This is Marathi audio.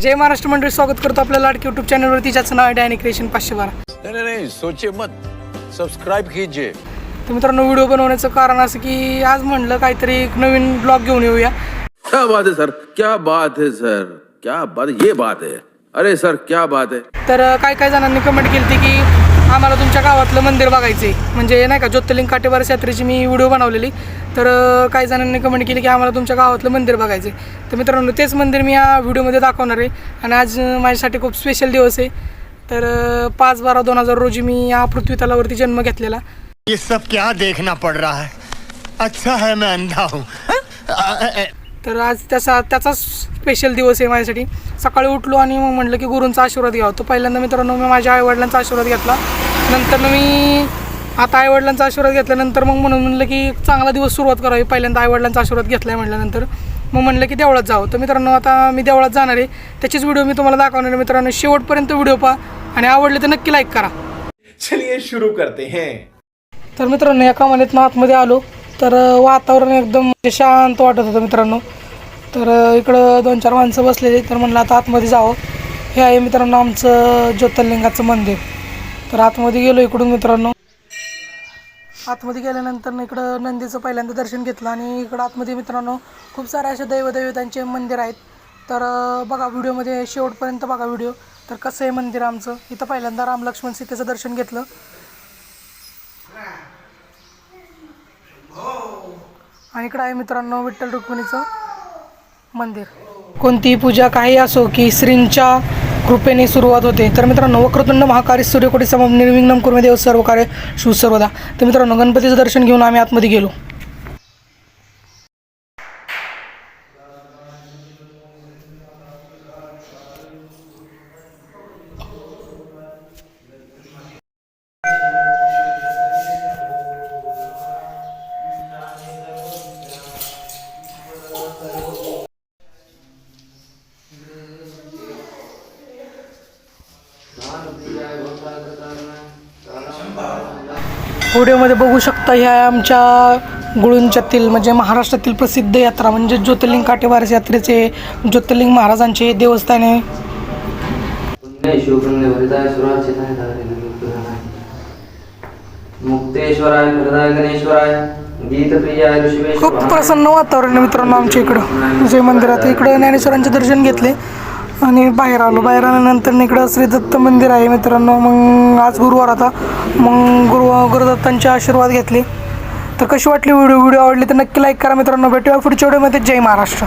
जय महाराष्ट्र मंडळी स्वागत करतो आपल्या लाडकी युट्यूब चॅनलवरती ज्याचं नाव आहे डॅनी क्रिएशन पाचशे बारा. नहीं नहीं नहीं सोचिए मत. सब्सक्राइब कीजिए तर मित्रांनो व्हिडिओ बनवण्याचं कारण असं की आज म्हणलं काहीतरी एक नवीन ब्लॉग घेऊन येऊया. क्या बात है सर? क्या बात है सर? क्या बात ये बात है। अरे सर क्या बात है? तर अं, काय काय जणांनी कमेंट केली की आम्हाला तुमच्या गावातलं मंदिर बघायचं आहे म्हणजे नाही का ज्योतिर्लिंग काटेबारस यात्रेची मी व्हिडिओ बनवलेली. तर काही जणांनी कमेंट केली की आम्हाला तुमच्या गावातलं मंदिर बघायचं आहे तर मित्रांनो तेच मंदिर मी या व्हिडिओमध्ये दाखवणार आहे. आणि आज माझ्यासाठी खूप स्पेशल दिवस आहे. तर पाच बारा दोन हजार रोजी मी या पृथ्वी तलावरती जन्म घेतलेला. ये सब क्या देखना पड़ रहा है? अच्छा है मैं अंधा हूँ। तर आज त्याचा त्याचाच स्पेशल दिवस आहे माझ्यासाठी. सकाळी उठलो आणि मग म्हटलं की गुरूंचा आशीर्वाद घ्यावा. तो पहिल्यांदा मित्रांनो मी माझ्या आईवडिलांचा आशीर्वाद घेतला. नंतर मी आता आईवडिलांचा आशीर्वाद घेतल्यानंतर मग म्हणून म्हणलं की चांगला दिवस सुरुवात करावी. पहिल्यांदा आईवडिलांचा आशीर्वाद घेतला आहे म्हटल्यानंतर. मग म्हणलं की देवळात जावं. तर मित्रांनो आता मी देवळात जाणार आहे. त्याचीच व्हिडिओ मी तुम्हाला दाखवणार आहे. मित्रांनो शेवटपर्यंत व्हिडिओ पहा आणि आवडले तर नक्की लाईक करा. चलिए शुरू करते हैं. तर मित्रांनो एका महिन्यात आतमध्ये आलो. तर वातावरण एकदम म्हणजे शांत वाटत होतं मित्रांनो. तर इकडं दोन चार माणसं बसलेली तर म्हणलं आता आतमध्ये जावं. हे आहे मित्रांनो आमचं ज्योतिर्लिंगाचं मंदिर. तर आतमध्ये गेलो इकडून मित्रांनो. आतमध्ये गेल्यानंतर ना इकडं नंदीचं पहिल्यांदा दर्शन घेतलं आणि इकडं आतमध्ये मित्रांनो खूप साऱ्या असे दैवदैवतांचे मंदिर आहेत. तर बघा व्हिडिओमध्ये शेवटपर्यंत बघा व्हिडिओ. तर कसं आहे मंदिर आमचं? इथं पहिल्यांदा राम लक्ष्मण सीतेचं दर्शन घेतलं. आणि इकडं आहे मित्रांनो विठ्ठल रुक्मिणीचं मंदिर. कोणतीही पूजा काही असो की श्रींच्या कृपेने सुरुवात होते. तर मित्रांनो वक्रतुंड महाकार्य सूर्यकोटी समम निर्विघ्नम कुर्मदेव सर्व कार्य शिव सर्वदा तर मित्रांनो गणपतीचं दर्शन घेऊन आम्ही आतमध्ये गेलो. व्हिडिओमध्ये बघू शकता ह्या आमच्या गुळुंच्यातील म्हणजे महाराष्ट्रातील प्रसिद्ध यात्रा म्हणजे ज्योतिर्लिंग काटेवारस यात्रेचे ज्योतिर्लिंग महाराजांचे देवस्थान आहे. खूप प्रसन्न वातावरण आहे मित्रांनो आमच्या इकडं. विजय मंदिरात इकडं ज्ञानेश्वरांचे दर्शन घेतले. आणि बाहेर आलो. बाहेर आल्यानंतर इकडं श्री दत्त मंदिर आहे मित्रांनो. मग आज गुरुवार आता मग गुरु गुरुदत्तांचे आशीर्वाद घेतले. तर कशी वाटली व्हिडिओ? व्हिडिओ आवडली तर नक्की लाईक करा मित्रांनो. भेटूया पुढच्या व्हिडिओमध्ये जय महाराष्ट्र.